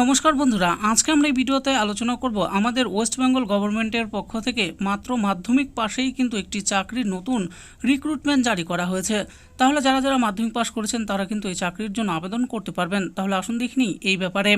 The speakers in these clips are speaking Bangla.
নমস্কার বন্ধুরা, আজকে আমরা এই ভিডিওতে আলোচনা করব আমাদের ওয়েস্ট বেঙ্গল গভর্নমেন্টের পক্ষ থেকে মাত্র মাধ্যমিক পাশেই কিন্তু একটি চাকরির নতুন রিক্রুটমেন্ট জারি করা হয়েছে। তাহলে যারা যারা মাধ্যমিক পাশ করেছেন, তারা কিন্তু এই চাকরির জন্য আবেদন করতে পারবেন। তাহলে আসুন দেখিনি এই ব্যাপারে।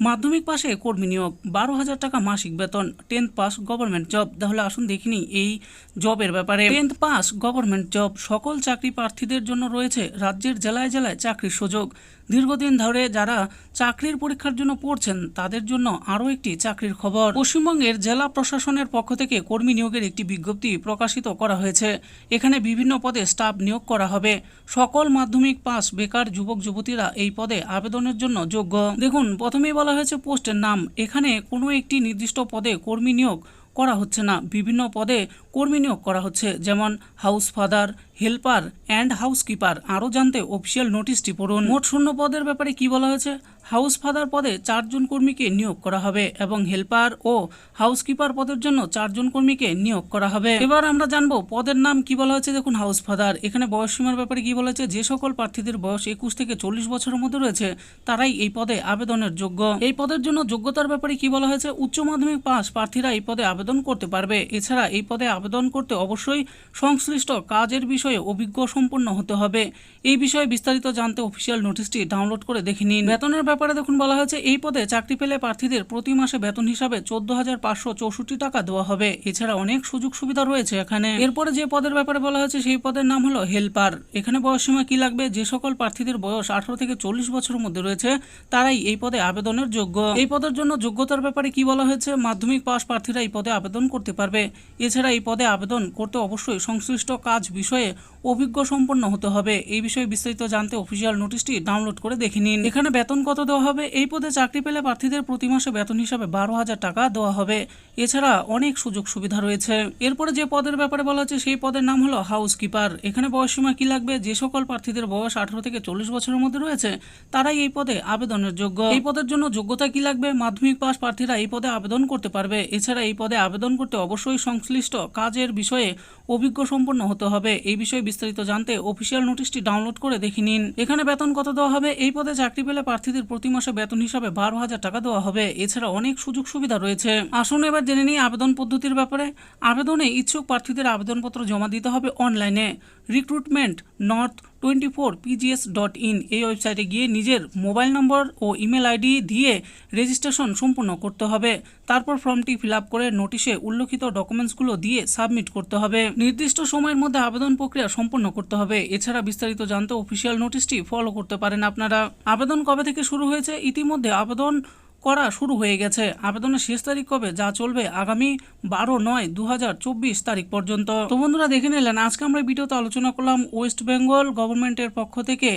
মাধ্যমিক পাশে কর্মী নিয়োগ, বারো হাজার টাকা মাসিক বেতন, টেন্থ পাস গভর্নমেন্ট জব। তাহলে আসুন দেখিনি এই জবের ব্যাপারে। টেন্থ পাস গভর্নমেন্ট জব, সকল চাকরি প্রার্থীদের জন্য রয়েছে রাজ্যের জেলায় জেলায় চাকরির সুযোগ। দীর্ঘদিন ধরে যারা চাকরির পরীক্ষার জন্য পড়ছেন, তাদের জন্য আরও একটি চাকরির খবর। পশ্চিমবঙ্গের জেলা প্রশাসনের পক্ষ থেকে কর্মী নিয়োগের একটি বিজ্ঞপ্তি প্রকাশিত করা হয়েছে। এখানে বিভিন্ন পদে স্টাফ নিয়োগ করা হবে। সকল মাধ্যমিক পাস বেকার যুবক যুবতীরা এই পদে আবেদনের জন্য যোগ্য। দেখুন, প্রথমেই বলা হয়েছে পোস্টের নাম। এখানে কোনো একটি নির্দিষ্ট পদে কর্মী নিয়োগ করা হচ্ছে না। বিভিন্ন পদে কর্মী নিয়োগ করা হচ্ছে। যেমন house father, helper, and housekeeper. আরও জানতে অফিসিয়াল নোটিশটি পড়ুন। মোট শূন্য পদের ব্যাপারে কি বলা হয়েছে? হাউস ফাদার পদে চারজন কর্মীকে নিয়োগ করা হবে এবং হেল্পার ও হাউসকিপার পদের জন্য চারজন কর্মীকে নিয়োগ করা হবে। এবার আমরা জানব পদের নাম কি বলা হয়েছে। দেখুন, হাউস ফাদার, এখানে বয়স সীমার ব্যাপারে কি বলা হয়েছে? যে সকল প্রার্থীদের বয়স একুশ থেকে চল্লিশ বছরের মধ্যে রয়েছে, তারাই এই পদে আবেদনের যোগ্য। এই পদের জন্য যোগ্যতার ব্যাপারে কি বলা হয়েছে? উচ্চ মাধ্যমিক পাস প্রার্থীরা এই পদে আবেদন করতে পারবে। এছাড়া এই পদে আবেদন করতে অবশ্যই সংশ্লিষ্ট কাজের বিষয়ে অভিজ্ঞ সম্পন্ন হতে হবে। এই বিষয়ে বিস্তারিত জানতে অফিসিয়াল নোটিশটি ডাউনলোড করে দেখে নিন। বেতনের ব্যাপারে দেখুন বলা হয়েছে, এই পদে চাকরি পেলে প্রার্থীদের প্রতি মাসে বেতন হিসাবে চোদ্দ হাজার পাঁচশো চৌষট্টি টাকা দেওয়া হবে। এছাড়া অনেক সুযোগ সুবিধা রয়েছে এখানে। এরপরে যে পদের ব্যাপারে বলা হয়েছে, সেই পদের নাম হলো হেল্পার। এখানে বয়সসীমা কি লাগবে? যে সকল প্রার্থীদের বয়স আঠারো থেকে চল্লিশ বছরের মধ্যে রয়েছে, তারাই এই পদে আবেদনের যোগ্য। এই পদের জন্য যোগ্যতার ব্যাপারে কি বলা হয়েছে? মাধ্যমিক পাশ প্রার্থীরা এই পদে আবেদন করতে পারবে। এছাড়া এই পদে আবেদন করতে অবশ্যই সংশ্লিষ্ট কাজ বিষয়ে অভিজ্ঞ সম্পন্ন হতে হবে। এই বিষয়ে বিস্তারিত জানতে অফিসিয়াল নোটিশটি ডাউনলোড করে দেখে নিন। এখানে বেতন কত দেওয়া হবে? এই পদে চাকরি পেলে প্রার্থীদের প্রতি মাসে বেতন হিসাবে বারো হাজার টাকা দেওয়া হবে। এছাড়া অনেক সুযোগ সুবিধা রয়েছে। এরপরে যে পদের ব্যাপারে বলা হচ্ছে, সেই পদের নাম হলো হাউসকিপার এখানে বয়সসীমা কি লাগবে? যে সকল প্রার্থীদের বয়স আঠারো থেকে চল্লিশ বছরের মধ্যে রয়েছে, তারাই এই পদে আবেদনের যোগ্য। এই পদের জন্য যোগ্যতা কি লাগবে? মাধ্যমিক পাস প্রার্থীরা এই পদে আবেদন করতে পারবে। এছাড়া এই পদে আবেদন করতে অবশ্যই সংশ্লিষ্ট কাজের বিষয়ে অভিজ্ঞ সম্পন্ন হতে হবে। এই বিষয়ে বিস্তারিত জানতে অফিসিয়াল নোটিশটি ডাউনলোড করে দেখে নিন। এখানে বেতন কত দেওয়া হবে? এই পদে চাকরি পেলে প্রার্থীদের প্রতি মাসে বেতন হিসাবে বারো হাজার টাকা দেওয়া হবে। এছাড়া অনেক সুযোগ সুবিধা রয়েছে। আসুন এবার জেনে নিই আবেদন পদ্ধতির ব্যাপারে। আবেদনে ইচ্ছুক প্রার্থীদের আবেদনপত্র জমা দিতে হবে অনলাইনে recruitment north twenty four PGS dot in এই ওয়েবসাইটে গিয়ে নিজের মোবাইল নম্বর ও ইমেল আইডি দিয়ে রেজিস্ট্রেশন সম্পূর্ণ করতে হবে। তারপর ফর্মটি ফিল করে নোটিশে উল্লেখিত ডকুমেন্টসগুলো দিয়ে সাবমিট করতে হবে। নির্দিষ্ট সময়ের মধ্যে আবেদন প্রক্রিয়া সম্পন্ন করতে হবে। এছাড়া বিস্তারিত জানতে অফিসিয়াল নোটিশটি ফলো করতে পারেন আপনারা। আবেদন কবে থেকে শুরু হয়েছে? ইতিমধ্যে আবেদন করা শুরু হয়ে গেছে। আবেদনের শেষ তারিখ কবে, যা চলবে আগামী বারো নয় দু তারিখ পর্যন্ত। তো বন্ধুরা, দেখে নিলেন, আজকে আমরা ভিডিওতে আলোচনা করলাম ওয়েস্ট বেঙ্গল গভর্নমেন্টের পক্ষ থেকে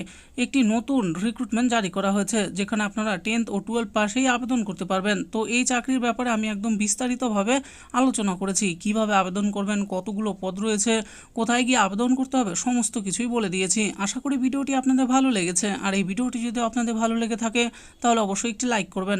একটি নতুন রিক্রুটমেন্ট জারি করা হয়েছে, যেখানে আপনারা টেন্থ ও টুয়েলভ পাশেই আবেদন করতে পারবেন। তো এই চাকরির ব্যাপারে আমি একদম বিস্তারিতভাবে আলোচনা করেছি, কীভাবে আবেদন করবেন, কতগুলো পদ রয়েছে, কোথায় গিয়ে আবেদন করতে হবে, সমস্ত কিছুই বলে দিয়েছি। আশা করি ভিডিওটি আপনাদের ভালো লেগেছে। আর এই ভিডিওটি যদি আপনাদের ভালো লেগে থাকে, তাহলে অবশ্যই একটি লাইক করবেন।